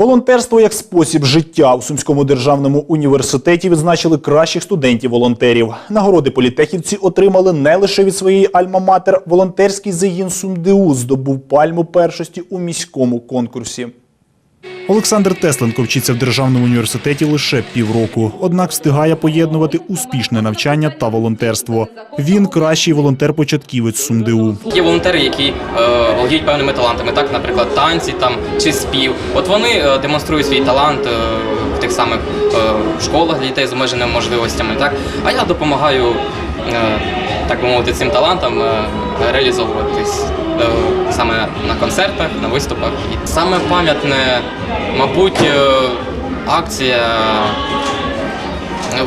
Волонтерство як спосіб життя у Сумському державному університеті відзначили кращих студентів-волонтерів. Нагороди політехівці отримали не лише від своєї альма-матер. Волонтерський загін Сумдеу здобув пальму першості у міському конкурсі. Олександр Тесленко вчиться в державному університеті лише півроку, однак встигає поєднувати успішне навчання та волонтерство. Він кращий волонтер-початківець СумДУ. Є волонтери, які е, володіють певними талантами, так, наприклад, танці там чи спів. От вони е, демонструють свій талант е, в тих самих е, школах для дітей з обмеженими можливостями. Так, а я допомагаю, так би мовити, цим талантам е, реалізовуватись е, саме на концертах, на виступах. І саме пам'ятне, мабуть, е, акція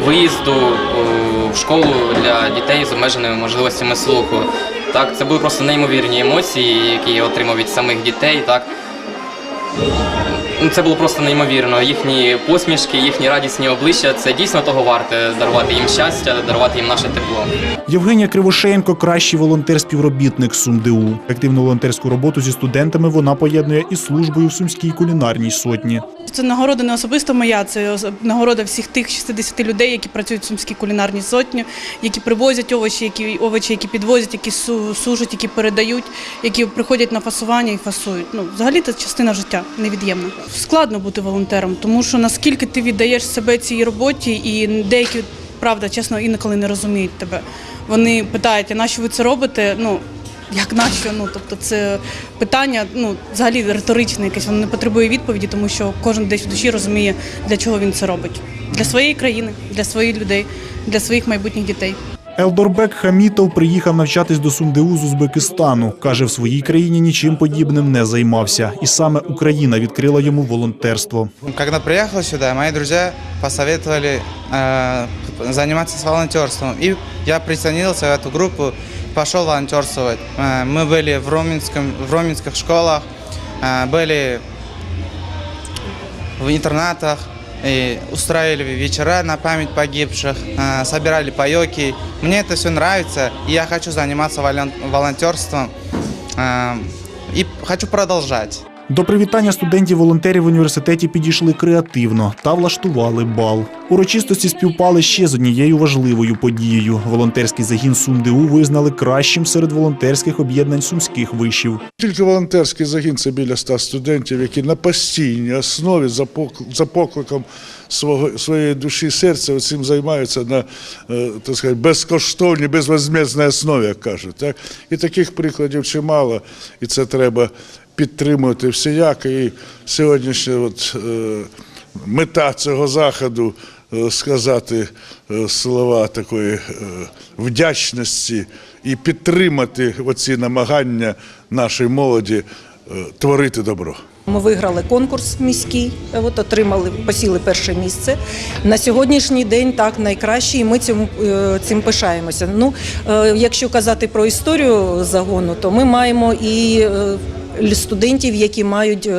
виїзду в школу для дітей з обмеженими можливостями слуху. Так, це були просто неймовірні емоції, які я отримав від самих дітей. Так. Ну, Це було просто неймовірно. Їхні посмішки, їхні радісні обличчя це дійсно того варте дарувати їм щастя, дарувати їм наше тепло. Євгенія Кривошенко кращий волонтер-співробітник СумДУ. Активну волонтерську роботу зі студентами вона поєднує із службою в Сумській кулінарній сотні. Це нагорода не особисто моя, це нагорода всіх тих 60 людей, які працюють в Сумській кулінарній сотні, які привозять овочі, які овочі, які підвозять, які су- сушать, які передають, які приходять на фасування і фасують. Ну, взагалі це частина життя невід'ємна. Складно бути волонтером, тому що наскільки ти віддаєш себе цій роботі, і деякі, правда, чесно, інколи не розуміють тебе. Вони питають, а нащо ви це робите? Ну, як нащо? Ну тобто це питання, ну взагалі риторичне якесь, воно не потребує відповіді, тому що кожен десь в душі розуміє, для чого він це робить. Для своєї країни, для своїх людей, для своїх майбутніх дітей. Елдорбек Хамітов приїхав навчатись до СумДУ з Узбекистану. Каже, в своїй країні нічим подібним не займався. І саме Україна відкрила йому волонтерство. Когда приехал сюда, мои друзья посоветовали э, заниматься с волонтерством. И я присоединился в эту группу, пошел волонтерствовать. Э, мы были в, роменском, в роменских школах, э, были в интернатах, и устраивали вечера на память погибших, э, собирали паёки. Мне это все нравится, и я хочу заниматься волон- волонтерством. э, и хочу продолжать. До привітання студентів-волонтерів в університеті підійшли креативно та влаштували бал. Урочистості співпали ще з однією важливою подією. Волонтерський загін СумДУ визнали кращим серед волонтерських об'єднань сумських вишів. Тільки волонтерський загін це біля 100 студентів, які на постійній основі за пок- за покликом свого своєї душі серця цим займаються на е, так сказати, безкоштовній, безвозмездній основі, як кажуть. Так? І таких прикладів чимало, і це треба підтримувати всіяк. І сьогоднішня от, е, мета цього заходу е, сказати е, слова такої вдячності і підтримати оці намагання нашої молоді творити добро. Ми виграли конкурс міський, от отримали, посіли перше місце. На сьогоднішній день так найкраще, і ми цим, цим пишаємося. Ну, якщо казати про історію загону, то ми маємо і студентів, які мають е,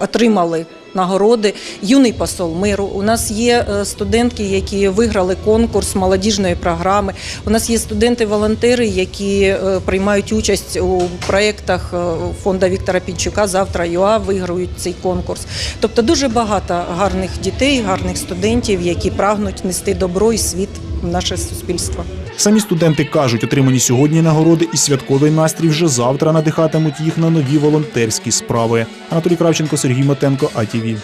отримали. Нагороди юний посол миру. У нас є е, студентки, які виграли конкурс молодіжної програми. У нас є студенти-волонтери, які е, приймають участь у проєктах фонду Віктора Пінчука. Завтра ЮА виграють цей конкурс. Тобто дуже багато гарних дітей, гарних студентів, які прагнуть нести добро і світ в наше суспільство. Самі студенти кажуть, отримані сьогодні нагороди і святковий настрій вже завтра надихатимуть їх на нові волонтерські справи. Анатолій Кравченко, Сергій Матенко, АТВ.